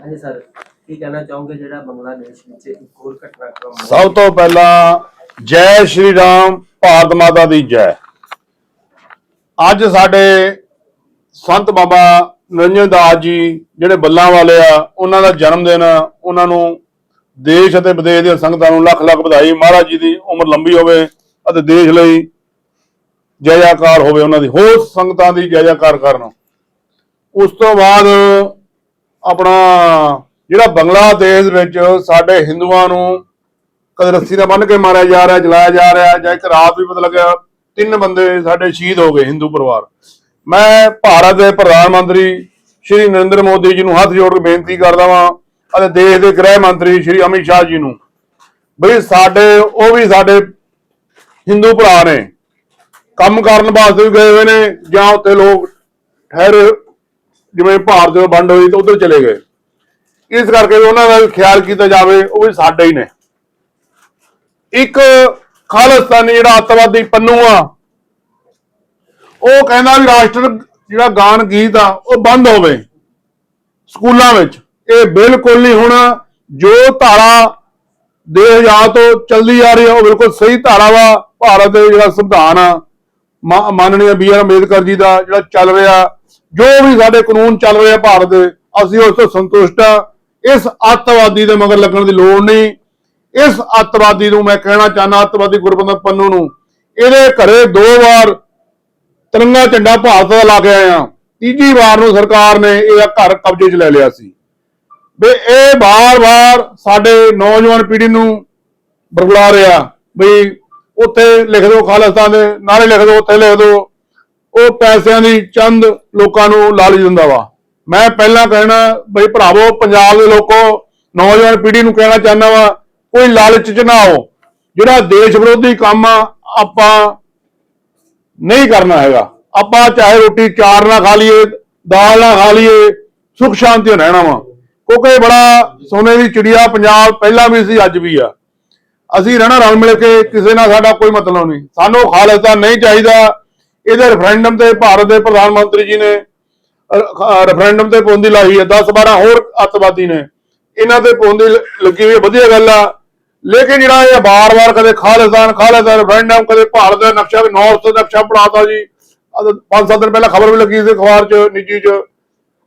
ਹਾਂਜੀ ਸਰ, ਕੀ ਕਹਿਣਾ ਚਾਹੋਗੇ ਜਿਹੜਾ ਬੰਗਲਾਦੇਸ਼ ਵਿੱਚ ਇੱਕ ਹੋਰ ਘਟਨਾਕ੍ਰਮ ਹੋਇਆ? ਸਭ ਤੋਂ ਪਹਿਲਾਂ ਜੈ ਸ਼੍ਰੀ ਰਾਮ, ਭਾਰਤ ਮਾਤਾ ਦੀ ਜੈ ਅੱਜ ਸਾਡੇ ਸੰਤ ਬਾਬਾ ਨਿਰੰਜਨ ਦਾਸ ਜੀ ਜਿਹੜੇ ਬੱਲਾਂ ਵਾਲੇ ਆ, ਉਹਨਾਂ ਦਾ ਜਨਮ ਦਿਨ ਆ। ਉਹਨਾਂ ਨੂੰ ਦੇਸ਼ ਅਤੇ ਵਿਦੇਸ਼ ਦੀਆਂ ਸੰਗਤਾਂ ਨੂੰ ਲੱਖ ਲੱਖ ਵਧਾਈ ਮਹਾਰਾਜ ਜੀ ਦੀ ਉਮਰ ਲੰਬੀ ਹੋਵੇ ਅਤੇ ਦੇਸ਼ ਲਈ ਜੈ ਜੈਕਾਰ ਹੋਵੇ ਉਹਨਾਂ ਦੀ, ਹੋਰ ਸੰਗਤਾਂ ਦੀ ਜੈ ਜੈਕਾਰ ਕਰਨ ਉਸ ਤੋਂ ਬਾਅਦ ਆਪਣਾ ਜਿਹੜਾ ਬੰਗਲਾਦੇਸ਼ ਵਿੱਚ ਸਾਡੇ ਹਿੰਦੂਆਂ ਨੂੰ ਕਦੇ ਰੱਸੀ ਨਾਲ ਬੰਨ੍ਹ ਕੇ ਮਾਰਿਆ ਜਾ ਰਿਹਾ, ਜਲਾਇਆ ਜਾ ਰਿਹਾ ਜਾਂ ਇੱਕ ਰਾਤ ਵੀ ਪਤਾ ਲੱਗਿਆ ਤਿੰਨ ਬੰਦੇ ਸਾਡੇ ਸ਼ਹੀਦ ਹੋ ਗਏ ਹਿੰਦੂ ਪਰਿਵਾਰ। ਮੈਂ ਭਾਰਤ ਦੇ ਪ੍ਰਧਾਨ ਮੰਤਰੀ ਸ਼੍ਰੀ ਨਰਿੰਦਰ ਮੋਦੀ ਜੀ ਨੂੰ ਹੱਥ ਜੋੜ ਕੇ ਬੇਨਤੀ ਕਰਦਾ ਵਾਂ ਅਤੇ ਦੇਸ਼ ਦੇ ਗ੍ਰਹਿ ਮੰਤਰੀ ਸ਼੍ਰੀ ਅਮਿਤ ਸ਼ਾਹ ਜੀ ਨੂੰ ਬਈ ਸਾਡੇ, ਉਹ ਵੀ ਸਾਡੇ ਹਿੰਦੂ ਭਰਾ ਨੇ। ਕੰਮ ਕਰਨ ਵਾਸਤੇ ਵੀ ਗਏ ਹੋਏ ਨੇ ਜਾਂ ਉੱਥੇ ਲੋਕ ਠਹਿਰ ਜਿਵੇਂ ਭਾਰਤ ਜਦੋਂ ਵੰਡ ਹੋਈ ਤਾਂ ਉਧਰ ਚਲੇ ਗਏ। ਇਸ ਕਰਕੇ ਉਹਨਾਂ ਦਾ ਖਿਆਲ ਕੀਤਾ ਜਾਵੇ, ਉਹ ਵੀ ਸਾਡੇ ਹੀ ਨੇ। ਇੱਕ ਖਾਲਿਸਤਾਨੀ ਜਿਹੜਾ ਅੱਤਵਾਦੀ ਪੰਨੂ ਆ, ਉਹ ਕਹਿੰਦਾ ਵੀ ਰਾਸ਼ਟਰ ਜਿਹੜਾ ਗਾਨ ਗੀਤ ਆ, ਉਹ ਬੰਦ ਹੋਵੇ। ਸਕੂਲਾਂ ਵਿੱਚ ਇਹ ਬਿਲਕੁਲ ਨਹੀਂ ਹੋਣਾ, ਜੋ ਧਾਰਾ ਦੇ ਹਜ਼ਾਰ ਤੋਂ ਚੱਲਦੀ ਆ ਰਹੀ ਆ, ਉਹ ਬਿਲਕੁਲ ਸਹੀ ਧਾਰਾ ਵਾ। ਭਾਰਤ ਦੇ ਜਿਹੜਾ ਸੰਵਿਧਾਨ ਆ, ਮਾ- ਬੀ ਆਰ ਅੰਬੇਦਕਰ ਜੀ ਦਾ ਜਿਹੜਾ ਚੱਲ ਰਿਹਾ ਜੋ ਵੀ ਸਾਡੇ ਕਾਨੂੰਨ ਚੱਲ ਰਹੇ ਆ ਭਾਰਤ ਦੇ, ਅਸੀਂ ਉਸ ਤੋਂ ਸੰਤੁਸ਼ਟ ਆ। ਇਸ ਅੱਤਵਾਦੀ ਦੇ ਮਗਰ ਲੱਗਣ ਦੀ ਲੋੜ ਨਹੀਂ। ਇਸ ਅੱਤਵਾਦੀ ਨੂੰ ਮੈਂ ਕਹਿਣਾ ਚਾਹਨਾ ਅੱਤਵਾਦੀ ਗੁਰਬੰਦ ਪੰਨੂ ਨੂੰ, ਇਹਦੇ ਘਰੇ ਦੋ ਵਾਰ ਤਿਰੰਗਾ ਝੰਡਾ ਭਾਰਤ ਦਾ ਲਾ ਕੇ ਆਇਆ ਤੀਜੀ ਵਾਰ ਨੂੰ ਸਰਕਾਰ ਨੇ ਇਹਦਾ ਘਰ ਕਬਜ਼ੇ 'ਚ ਲੈ ਲਿਆ ਸੀ। ਵੀ ਇਹ ਬਾਰ-ਬਾਰ ਸਾਡੇ ਨੌਜਵਾਨ ਪੀੜ੍ਹੀ ਨੂੰ ਬਰਗਲਾ ਰਿਹਾ। ਬਈ ਉੱਥੇ ਲਿਖ ਦਿਓ ਖਾਲਿਸਤਾਨ ਦੇ ਨਾਰੇ ਲਿਖ ਦਿਓ, ਉੱਥੇ ਲਿਖ ਦਿਓ। ਉਹ ਪੈਸਿਆਂ ਦੀ ਚੰਦ ਲੋਕਾਂ ਨੂੰ ਲਾਲਚ ਦਿੰਦਾ ਵਾ। ਮੈਂ ਪਹਿਲਾਂ ਕਹਿਣਾ, ਬਈ ਭਰਾਵੋ, ਪੰਜਾਬ ਦੇ ਲੋਕੋ, ਨੌਜਵਾਨ ਪੀੜ੍ਹੀ ਨੂੰ ਕਹਿਣਾ ਚਾਹੁੰਦਾ ਵਾ, ਕੋਈ ਲਾਲਚ ਚ ਨਾ ਆਓ। ਜਿਹੜਾ ਦੇਸ਼ ਵਿਰੋਧੀ ਕੰਮ ਆ, ਆਪਾਂ ਨਹੀਂ ਕਰਨਾ ਹੈਗਾ। ਆਪਾਂ ਚਾਹੇ ਰੋਟੀ ਚਾਰ ਨਾਲ ਖਾ ਲਈਏ, ਦਾਲ ਨਾਲ ਖਾ ਲਈਏ, ਸੁਖ ਸ਼ਾਂਤੀ ਨਾਲ ਰਹਿਣਾ ਵਾ। ਕਿਉਂਕਿ ਬੜਾ ਸੋਨੇ ਦੀ ਚਿੜੀਆ ਪੰਜਾਬ ਪਹਿਲਾਂ ਵੀ ਸੀ, ਅੱਜ ਵੀ ਆ। ਅਸੀਂ ਰਹਿਣਾ ਰਲ ਮਿਲ ਕੇ, ਕਿਸੇ ਨਾਲ ਸਾਡਾ ਕੋਈ ਮਤਲਬ ਨਹੀਂ। ਸਾਨੂੰ ਖਾਲਸਾ ਨਹੀਂ ਚਾਹੀਦਾ। ਇਹਦੇ ਰੈਫਰੈਂਡਮ ਤੇ ਭਾਰਤ ਦੇ ਪ੍ਰਧਾਨ ਮੰਤਰੀ ਜੀ ਨੇ ਰੈਫਰੈਂਡਮ ਤੇ ਪਾਬੰਦੀ ਲਾਈ ਹੈ 10 12 ਹੋਰ ਅੱਤਵਾਦੀ ਨੇ। ਇਹਨਾਂ ਤੇ ਪਾਬੰਦੀ ਲੱਗੀ ਹੋਈ ਵਧੀਆ ਗੱਲ ਆ। ਲੇਕਿਨ ਜਿਹੜਾ ਇਹ ਬਾਰ-ਬਾਰ ਕਦੇ ਖਾਲਿਸਤਾਨ ਖਾਲਿਸਤਾਨ ਰੈਫਰੈਂਡਮ ਕਦੇ ਭਾਰਤ ਦਾ ਨਕਸ਼ਾ ਨਾਰਥ ਦਾ ਨਕਸ਼ਾ ਬਣਾਤਾ ਜੀ। ਆਹ ਪੰਜ ਸੱਤ ਦਿਨ ਪਹਿਲਾਂ ਖਬਰ ਵੀ ਲੱਗੀ ਸੀ ਅਖਬਾਰ 'ਚ, ਨਿੱਜੀ 'ਚ।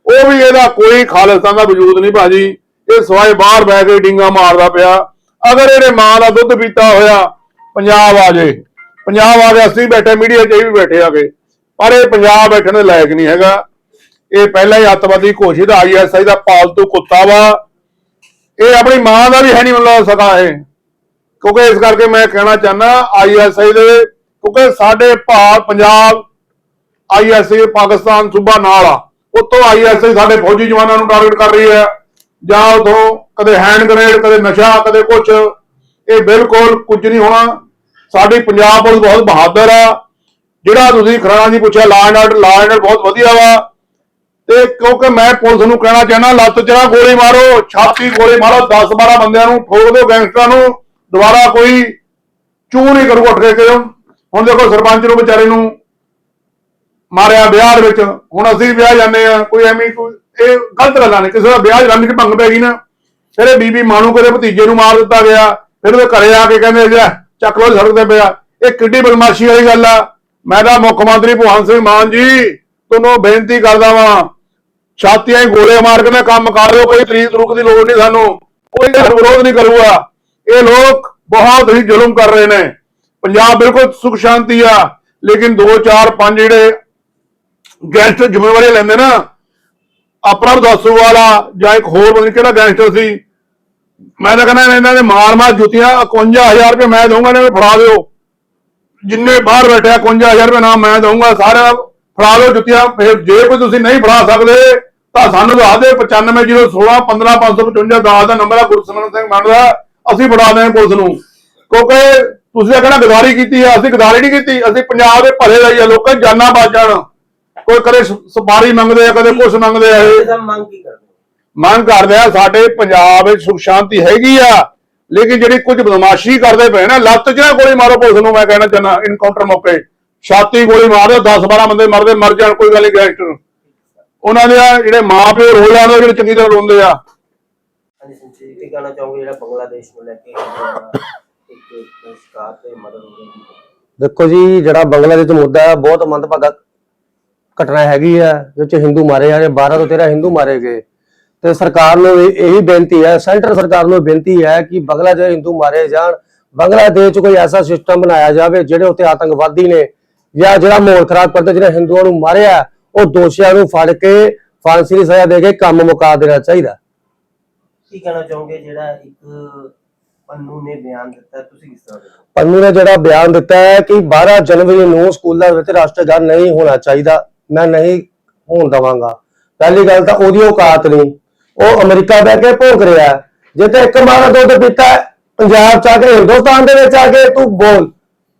ਉਹ ਵੀ ਇਹਦਾ ਕੋਈ ਖਾਲਿਸਤਾਨ ਦਾ ਵਜੂਦ ਨਹੀਂ ਭਾਜੀ। ਇਹ ਸਵਾਏ ਬਾਹਰ ਬੈ ਕੇ ਡਿੰਗਾ ਮਾਰਦਾ ਪਿਆ। ਅਗਰ ਇਹਨੇ ਮਾਂ ਦਾ ਦੁੱਧ ਪੀਤਾ ਹੋਇਆ, ਪੰਜਾਬ ਆ ਜੇ। ਪੰਜਾਬ ਆ ਕੇ ਅਸੀਂ ਬੈਠੇ, ਮੀਡੀਆ 'ਚ ਇਹ ਵੀ ਬੈਠੇ ਆਗੇ। ਪਰ ਇਹ ਪੰਜਾਬ ਬੈਠਣ ਦੇ ਲਾਇਕ ਨਹੀਂ ਹੈਗਾ। ਇਹ ਪਹਿਲਾਂ ਹੀ ਅੱਤਵਾਦੀ ਘੋਸ਼ਿਤ ਆਈਐਸਆਈ ਦਾ ਪਾਲਤੂ ਕੁੱਤਾ ਵਾ। ਇਹ ਆਪਣੀ ਮਾਂ ਦਾ ਵੀ ਹੈ ਨਹੀਂ ਮਿਲ ਸਕਾ ਇਹ। ਕਿਉਂਕਿ ਇਸ ਕਰਕੇ ਮੈਂ ਕਹਿਣਾ ਚਾਹਨਾ ਆਈਐਸਆਈ ਦੇ, ਕਿਉਂਕਿ ਸਾਡੇ ਭਾਰਤ ਪੰਜਾਬ ਆਈਐਸਆਈ ਪਾਕਿਸਤਾਨ ਸੂਬਾ ਨਾਲ ਆ। ਉੱਤੋਂ ਆਈਐਸਆਈ ਸਾਡੇ ਫੌਜੀ ਜਵਾਨਾਂ ਨੂੰ ਟਾਰਗੇਟ ਕਰ ਰਹੀ ਹੈ। ਜਾਂ ਉਦੋਂ ਕਦੇ ਹੈਂਡ ਗ੍ਰੇਨੇਡ ਕਦੇ ਨਸ਼ਾ, ਕਦੇ ਕੁਛ। ਇਹ ਬਿਲਕੁਲ ਕੁਝ ਨਹੀਂ ਹੋਣਾ। ਸਾਡੀ ਪੰਜਾਬ ਪੁਲਿਸ ਬਹੁਤ ਬਹਾਦਰ ਆ। ਜਿਹੜਾ ਤੁਸੀਂ ਖਰਾਣਾ ਜੀ ਪੁੱਛਿਆ law and order law and ਬਹੁਤ ਵਧੀਆ ਵਾ। ਤੇ ਕਿਉਂਕਿ ਮੈਂ ਪੁਲਿਸ ਨੂੰ ਕਹਿਣਾ ਚਾਹਨਾ ਲੱਤ ਚੜਾ ਗੋਲੀ ਮਾਰੋ, ਛਾਤੀ ਗੋਲੀ ਮਾਰੋ 10 12 ਬੰਦਿਆਂ ਨੂੰ ਠੋਕ ਦਿਓ ਗੈਂਗਸਟਰਾਂ ਨੂੰ। ਦੁਬਾਰਾ ਕੋਈ ਚੂ ਨਹੀਂ ਕਰੂਗਾ ਉੱਠ ਕੇ ਕਿਉਂ? ਹੁਣ ਦੇਖੋ ਸਰਪੰਚ ਨੂੰ ਵਿਚਾਰੇ ਨੂੰ ਮਾਰਿਆ ਵਿਆਹ ਵਿੱਚ। ਹੁਣ ਅਸੀਂ ਵਿਆਹ ਜਾਂਦੇ ਆ ਕੋਈ ਐਵੇਂ ਕੋਈ, ਇਹ ਗਲਤ ਗੱਲਾਂ ਨੇ। ਕਿਸੇ ਦਾ ਵਿਆਹ ਰੰਗ ਚ ਭੰਗ ਪੈ ਗਈ ਨਾ, ਫਿਰ ਇਹ ਬੀਬੀ ਮਾਣੂ ਕਦੇ ਭਤੀਜੇ ਨੂੰ ਮਾਰ ਦਿੱਤਾ ਗਿਆ, ਫਿਰ ਉਹ ਘਰੇ ਆ ਕੇ ਕਹਿੰਦੇ, ਜਾ ਚੱਕ ਲੋ ਸੜਕ ਪਿਆ। ਇਹ ਕਿੱਡੀ ਬਦਮਾਸ਼ੀ ਵਾਲੀ ਗੱਲ ਆ। ਮੈਂ ਤਾਂ ਮੁੱਖ ਮੰਤਰੀ ਭਗਵੰਤ ਸਿੰਘ ਮਾਨ ਜੀ ਤੁਹਾਨੂੰ ਬੇਨਤੀ ਕਰਦਾ ਵਾਂ। ਛਾਤੀਆਂ ਹੀ ਗੋਲੇ ਮਾਰ ਕੇ ਨਾ ਕੰਮ ਕਰ ਦਿਓ ਕੋਈ ਤਰੀਕ ਤਰੁਕ ਦੀ ਲੋੜ ਨਹੀਂ ਸਾਨੂੰ। ਕੋਈ ਵਿਰੋਧ ਨਹੀਂ ਕਰੂਗਾ। ਇਹ ਲੋਕ ਬਹੁਤ ਹੀ ਜ਼ੁਲਮ ਕਰ ਰਹੇ ਨੇ। ਪੰਜਾਬ ਬਿਲਕੁਲ ਸੁਖ ਸ਼ਾਂਤੀ ਆ, ਲੇਕਿਨ 2 4 5 ਜਿਹੜੇ ਗੈਂਗਸਟਰ ਜ਼ਿੰਮੇਵਾਰੀ ਲੈਂਦੇ ਨਾ, ਆਪਣਾ ਦਸੂ ਵਾਲਾ ਜਾਂ ਇੱਕ ਹੋਰ ਪਤਾ ਕਿਹੜਾ ਗੈਂਗਸਟਰ ਸੀ ਮੈਂ ਤਾਂ ਕਹਿੰਦਾ ਇਹਨਾਂ ਦੇ ਮਾਰ ਮਾਰ ਜੁੱਤੀਆਂ 51000 ਰੁਪਏ ਮੈਂ ਦਊਂਗਾ, ਇਹਨਾਂ ਨੂੰ ਫੜਾ ਦਿਓ। ਜਿੰਨੇ ਬਾਹਰ ਬੈਠਿਆ 51000 ਰੁਪਏ ਨਾਮ ਮੈਂ ਦਊਂਗਾ ਸਾਰਾ ਫੜਾ ਦਿਓ ਜੁੱਤੀਆਂ। ਫਿਰ ਜੇ ਕੋਈ ਤੁਸੀਂ ਨਹੀਂ ਫੜਾ ਸਕਦੇ, ਤਾਂ ਸਾਨੂੰ ਦੱਸ ਦੇ 95016 15555 ਦਾਸ ਦਾ ਨੰਬਰ ਆ, ਗੁਰਸਿਮਰਨ ਸਿੰਘ ਮੰਨਦਾ ਅਸੀਂ ਫੜਾ ਦੇਂ ਪੁਲਿਸ ਨੂੰ। ਕਿਉਂਕਿ ਤੁਸੀਂ ਕਹਿੰਦਾ ਗਦਾਰੀ ਕੀਤੀ ਆ, ਅਸੀਂ ਗਦਾਰੀ ਨਹੀਂ ਕੀਤੀ, ਅਸੀਂ ਪੰਜਾਬ ਦੇ ਭਲੇ ਲਈ ਆ, ਲੋਕਾਂ ਦੀਆਂ ਜਾਨਾਂ ਬਚਣ ਕੋਈ ਕਦੇ ਸ- ਸਪਾਰੀ ਮੰਗਦੇ ਆ, ਕਦੇ ਕੁਛ ਮੰਗਦੇ ਆ ਇਹ। ਮੰਗ ਕੀ ਕਰਦੇ ਮੰਗ ਕਰਦੇ ਆ ਸਾਡੇ ਪੰਜਾਬ ਵਿੱਚ ਸੁਖ ਸ਼ਾਂਤੀ ਹੈਗੀ ਆ ਲੇਕਿਨ ਜਿਹੜੀ ਕੁਝ ਬਦਮਾਸ਼ੀ ਕਰਦੇ ਪਏ ਨਾ ਲੱਤ 'ਚ ਗੋਲੀ ਮਾਰੋ ਪੁਲਿਸ ਨੂੰ ਮੈਂ ਕਹਿਣਾ ਚਾਹੁੰਦਾ ਇਨਕਾਊਂਟਰ ਮੌਕੇ। ਛਾਤੀ ਗੋਲੀ ਮਾਰ ਦਿਓ 10 12 ਬੰਦੇ ਮਰਦੇ ਮਰ ਜਾਣ ਕੋਈ ਗੱਲ ਨਹੀਂ ਗੈਂਗਸਟਰ ਉਹਨਾਂ ਦੇ ਆ ਜਿਹੜੇ ਮਾਪੇ ਰੋ ਜਾਂਦੇ ਜਿਹੜੇ ਚੰਗੀ ਤਰ੍ਹਾਂ ਰੋਂਦੇ ਆ। ਤੇ ਕੀ ਕਹਿਣਾ ਚਾਹੋਗੇ ਜਿਹੜਾ ਬੰਗਲਾਦੇਸ਼ ਨੂੰ ਲੈ ਕੇ ਜਿਹੜਾ ਇੱਕ ਸ਼ਿਕਾਰ ਤੇ ਮਦਦ ਹੋ ਰਹੀ ਹੈ? ਦੇਖੋ ਜੀ ਜਿਹੜਾ ਬੰਗਲਾਦੇਸ਼ ਦਾ ਮੁੱਦਾ ਹੈ ਬਹੁਤ ਮੰਦਭਾਗਾ ਘਟਨਾ ਹੈਗੀ ਹੈ ਜਿਸ ਹਿੰਦੂ ਮਾਰੇ ਜਾ ਰਹੇ 12 ਤੋਂ 13 ਹਿੰਦੂ ਮਾਰੇ ਗਏ। ਤੇ ਸਰਕਾਰ ਨੂੰ ਇਹ- ਬੇਨਤੀ ਹੈ ਸੈਂਟਰ ਸਰਕਾਰ ਨੂੰ ਬੇਨਤੀ ਹੈ ਕਿ ਬੰਗਲਾਦੇਸ਼ ਹਿੰਦੂ ਮਾਰੇ ਜਾਣ। ਬੰਗਲਾਦੇਸ਼ 'ਚ ਕੋਈ ਐਸਾ ਸਿਸਟਮ ਬਣਾਇਆ ਜਾਵੇ ਜਿਹੜੇ ਉੱਤੇ ਆਤੰਕਵਾਦੀ ਨੇ ਜਾਂ ਜਿਹੜਾ ਮਾਹੌਲ ਖਰਾਬ ਕਰਦੇ ਜਿਹੜੇ ਹਿੰਦੂਆਂ ਨੂੰ ਮਾਰਿਆ ਉਹ ਦੋਸ਼ੀਆਂ ਨੂੰ ਫੜ ਕੇ ਫਾਂਸੀ ਦੀ ਸਜ਼ਾ ਦੇ ਕੇ ਕੰਮ ਮੁਕਾ ਦੇਣਾ ਚਾਹੀਦਾ। ਕੀ ਕਹਿਣਾ ਚਾਹੋਗੇ? ਜਿਹੜਾ ਇੱਕ ਪੰਨੂ ਨੇ ਬਿਆਨ ਦਿੱਤਾ ਤੁਸੀਂ ਕਿਸ ਤਰ੍ਹਾਂ ਪੰਨੂ ਨੇ ਜਿਹੜਾ ਬਿਆਨ ਦਿੱਤਾ ਹੈ ਕਿ 12 ਜਨਵਰੀ ਨੂੰ ਸਕੂਲਾਂ ਵਿੱਚ ਰਾਸ਼ਟਰਗਾਨ ਨਹੀਂ ਹੋਣਾ ਚਾਹੀਦਾ। ਮੈਂ ਨਹੀਂ ਹੋਣ ਦਵਾਂਗਾ। ਪਹਿਲੀ ਗੱਲ ਤਾਂ ਉਹਦੀ ਔਕਾਤ ਨਹੀਂ। ਉਹ ਅਮਰੀਕਾ ਬਹਿ ਕੇ ਭੋਗ ਰਿਹਾ। ਜੇ ਤੇ ਇੱਕ ਮਾਰਾ ਦੁੱਧ ਪੀਤਾ, ਪੰਜਾਬ ਚ ਆ ਕੇ ਹਿੰਦੁਸਤਾਨ ਦੇ ਵਿੱਚ ਆ ਕੇ ਤੂੰ ਬੋਲ।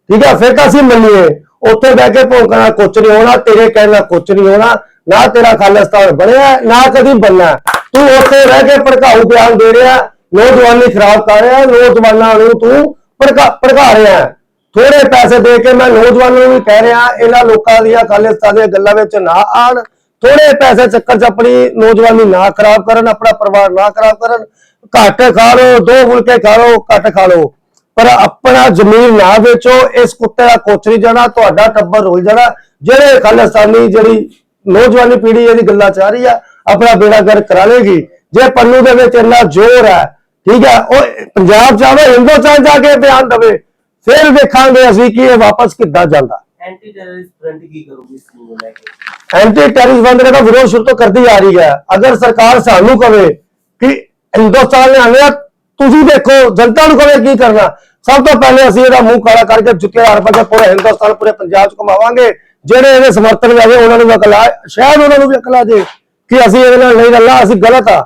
ਠੀਕ ਹੈ ਫਿਰ ਤਾਂ ਅਸੀਂ ਮੰਨੀਏ, ਉੱਥੇ ਬਹਿ ਕੇ ਭੌਂਕਣਾ ਕੁਛ ਨਹੀਂ ਹੋਣਾ, ਤੇਰੇ ਕਹਿਣਾ ਕੁਛ ਨਹੀਂ ਹੋਣਾ, ਨਾ ਤੇਰਾ ਖਾਲਿਸਤਾਨ ਬਣਿਆ, ਨਾ ਕਦੀ ਬਣਨਾ। ਤੂੰ ਉੱਥੇ ਰਹਿ ਕੇ ਭੜਕਾਊ ਬਿਆਨ ਦੇ ਰਿਹਾ, ਨੌਜਵਾਨੀ ਖਰਾਬ ਕਰ ਰਿਹਾ, ਨੌਜਵਾਨਾਂ ਨੂੰ ਤੂੰ ਭੜਕਾ ਭੜਕਾ ਰਿਹਾ। ਥੋੜੇ ਪੈਸੇ ਦੇ ਕੇ ਮੈਂ ਨੌਜਵਾਨਾਂ ਨੂੰ ਵੀ ਕਹਿ ਰਿਹਾ, ਇਹਨਾਂ ਲੋਕਾਂ ਦੀਆਂ ਖਾਲਿਸਤਾਨ ਦੀਆਂ ਗੱਲਾਂ ਵਿੱਚ ਨਾ ਆਣ ਥੋੜੇ ਪੈਸੇ ਚੱਕਰ ਚ ਆਪਣੀ ਨੌਜਵਾਨੀ ਨਾ ਖਰਾਬ ਕਰਨ, ਆਪਣਾ ਪਰਿਵਾਰ ਨਾ ਖਰਾਬ ਕਰਨ, ਘੱਟ ਖਾ ਲਓ, ਦੋ ਫੁਲਕੇ ਖਾ ਲਓ, ਘੱਟ ਖਾ ਲਓ। ਪਰ ਆਪਣਾ ਜ਼ਮੀਨ ਨਾ ਵੇਚੋ, ਇਸ ਕੁੱਤੇ ਦਾ ਕੁਛ ਨਹੀਂ ਜਾਣਾ, ਤੁਹਾਡਾ ਟੱਬਰ ਰੁਲ ਜਾਣਾ। ਜਿਹੜੇ ਖਾਲਿਸਤਾਨੀ, ਜਿਹੜੀ ਨੌਜਵਾਨੀ ਪੀੜ੍ਹੀ ਇਹਦੀ ਗੱਲਾਂ ਚਾਹ ਰਹੀ ਆ, ਆਪਣਾ ਬੇੜਾ ਗਰ ਕਰਾ ਲੇਗੀ ਜੇ ਪੰਨੂ ਦੇ ਵਿੱਚ ਇੰਨਾ ਜ਼ੋਰ ਹੈ, ਠੀਕ ਹੈ, ਉਹ ਪੰਜਾਬ ਜਾਵੇ, ਹਿੰਦੁਸਤਾਨ ਜਾ ਕੇ ਬਿਆਨ ਦਵੇ, ਫਿਰ ਵੇਖਾਂਗੇ ਅਸੀਂ ਕਿ ਇਹ ਵਾਪਸ ਕਿੱਦਾਂ ਜਾਂਦਾ। ਐਂਟੀ ਟੈਰਰਿਸਟ ਫਰੰਟ ਕੀ ਕਰੂਗੀ ਇਸ ਨੂੰ ਲੈ ਕੇ? ਐਂਟੀ ਟੈਰਰਿਸਟ ਬੰਦਰੇ ਦਾ ਵਿਰੋਧ ਸ਼ੁਰੂ ਤੋਂ ਕਰਦੀ ਆ ਰਹੀ ਹੈ। ਅਗਰ ਸਰਕਾਰ ਸਾਨੂੰ ਕਵੇ ਕਿ ਹਿੰਦੁਸਤਾਨ ਨੇ ਆਨੇ ਤੁਸੀਂ ਦੇਖੋ, ਜਨਤਾ ਨੂੰ ਕਵੇ ਕੀ ਕਰਨਾ। ਸਭ ਤੋਂ ਪਹਿਲੇ ਅਸੀਂ ਇਹਦਾ ਮੂੰਹ ਕਾਲਾ ਕਰਕੇ ਜੁੱਤੀਆਂ ਹਰ ਪਾਸੇ ਪੂਰੇ ਹਿੰਦੁਸਤਾਨ, ਪੂਰੇ ਪੰਜਾਬ ਚ ਕਮਾਵਾਂਗੇ ਜਿਹੜੇ ਇਹਦੇ ਸਮਰਥਨ ਵਿੱਚ ਆਵੇ ਉਹਨਾਂ ਨੂੰ ਵੀ ਅਕਲ ਆ, ਸ਼ਾਇਦ ਉਹਨਾਂ ਨੂੰ ਵੀ ਅਕਲ ਆ ਜੇ ਕਿ ਅਸੀਂ ਇਹਦੇ ਨਾਲ ਨਹੀਂ ਗੱਲਾਂ ਅਸੀਂ ਗਲਤ ਆ।